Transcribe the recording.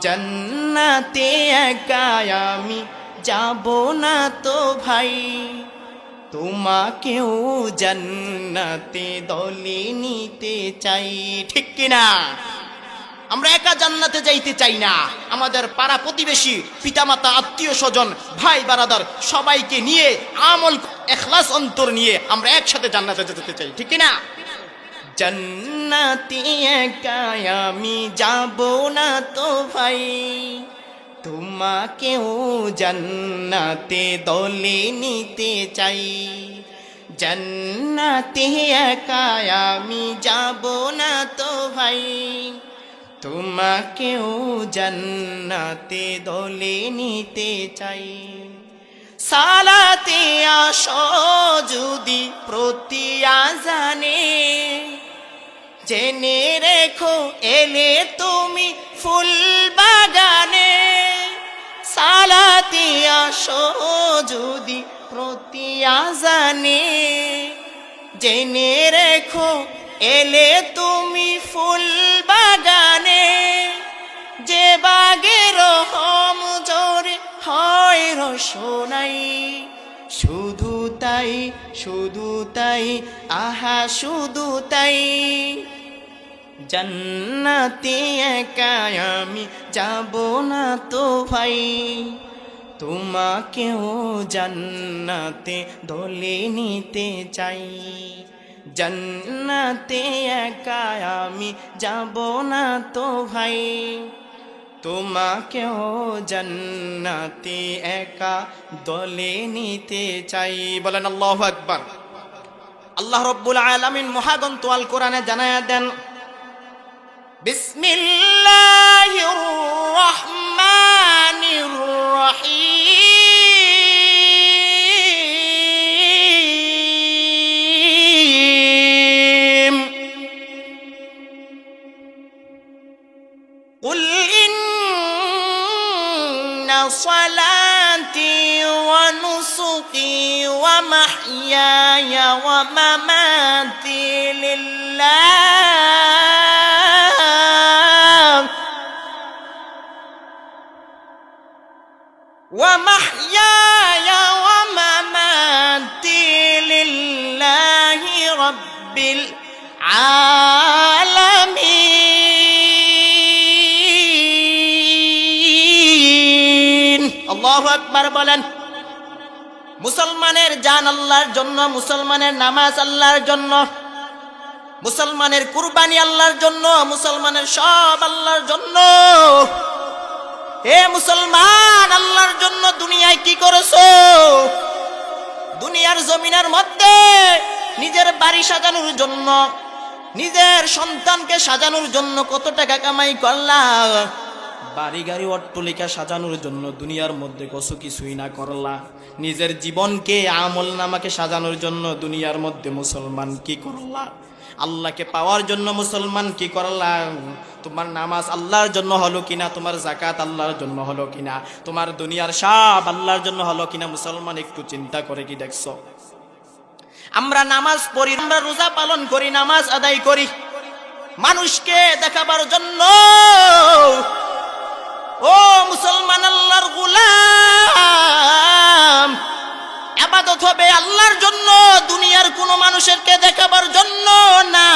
জান্নাতে একা আমি যাব না তো ভাই। তোমাকেও জান্নাতে দলে নিতে চাই। ঠিক কিনা আমরা একা জান্নাতে যাইতে চাই না। আমাদের পাড়া প্রতিবেশী, পিতামাতা, আত্মীয় স্বজন, ভাই, বারাদার সবাইকে নিয়ে আমল, এখলাস অন্তর নিয়ে আমরা একসাথে জান্নাতে যেতে চাই। ঠিক কিনা জান্নাতে একা আমি যাব না তো ভাই। তোমাকেও জান্নাতে দলে নিতে চাই। জান্নাতে একা আমি যাব না তো ভাই। তোমাকেও জান্নাতে দলে নিতে চাই। সালাতে আসো যদি প্রতি আজানে জেনে রেখো এলে তুমি ফুল বাগানে সালাতে আসো যদি প্রতি আজানে। জেনে রেখো, এলে তুমি ফুল বাগানে যে বাগের হম জোরে হয় রসনাই, শুধু তাই শুধু তাই, আহা শুধু তাই। জান্নাতে একা আমি যাব না তো ভাই। তোমাকেও জান্নাতে দলে নিতে চাই। জান্নাতে একা আমি যাব না তো ভাই। তোমাকেও জান্নাতে একা দলে নিতে চাই। বলেন আল্লাহ আকবার। আল্লাহ রব্বুল আলামিন মহাগন্ত আল কোরআনে জানায়া দেন بسم الله الرحمن الرحيم. قل إن صلاتي ونسكي ومحياي ومماتي لله ومحياي ومماتي لله رب العالمين الله أكبر বলেন মুসলমানের জান আল্লাহর জন্য মুসলমানের নামাজ আল্লাহর জন্য মুসলমানের কুরবানি আল্লাহর জন্য মুসলমানের সব আল্লাহর জন্য হে মুসলমান, আল্লাহর জন্য দুনিয়ায় কি করেছ? দুনিয়ার জমিনের মধ্যে নিজের বাড়ি সাজানোর জন্য, নিজের সন্তানকে সাজানোর জন্য কত টাকা কামাই করলা? বাড়ি গাড়ি অট্টলিকা সাজানোর জন্য দুনিয়ার মধ্যে কত কিছুই না করলা। নিজের জীবনকে আমল নামাকে সাজানোর জন্য দুনিয়ার মধ্যে মুসলমান কি করলা? আল্লাহকে পাওয়ার জন্য মুসলমান কি করলা তোমার নামাজ আল্লাহর জন্য হলো কিনা? তোমার জাকাত আল্লাহর জন্য হলো কিনা? তোমার দুনিয়ার সব আল্লাহর জন্য হলো কিনা? মুসলমান একটু চিন্তা করে কি দেখছ? আমরা নামাজ পড়ি, আমরা রোজা পালন করি, নামাজ আদায় করি। মানুষকে দেখাবার জন্য ও মুসলমান আল্লাহর গুলাম হবে আল্লাহর জন্য দুনিয়ার কোনো মানুষেরকে দেখাবার জন্য না।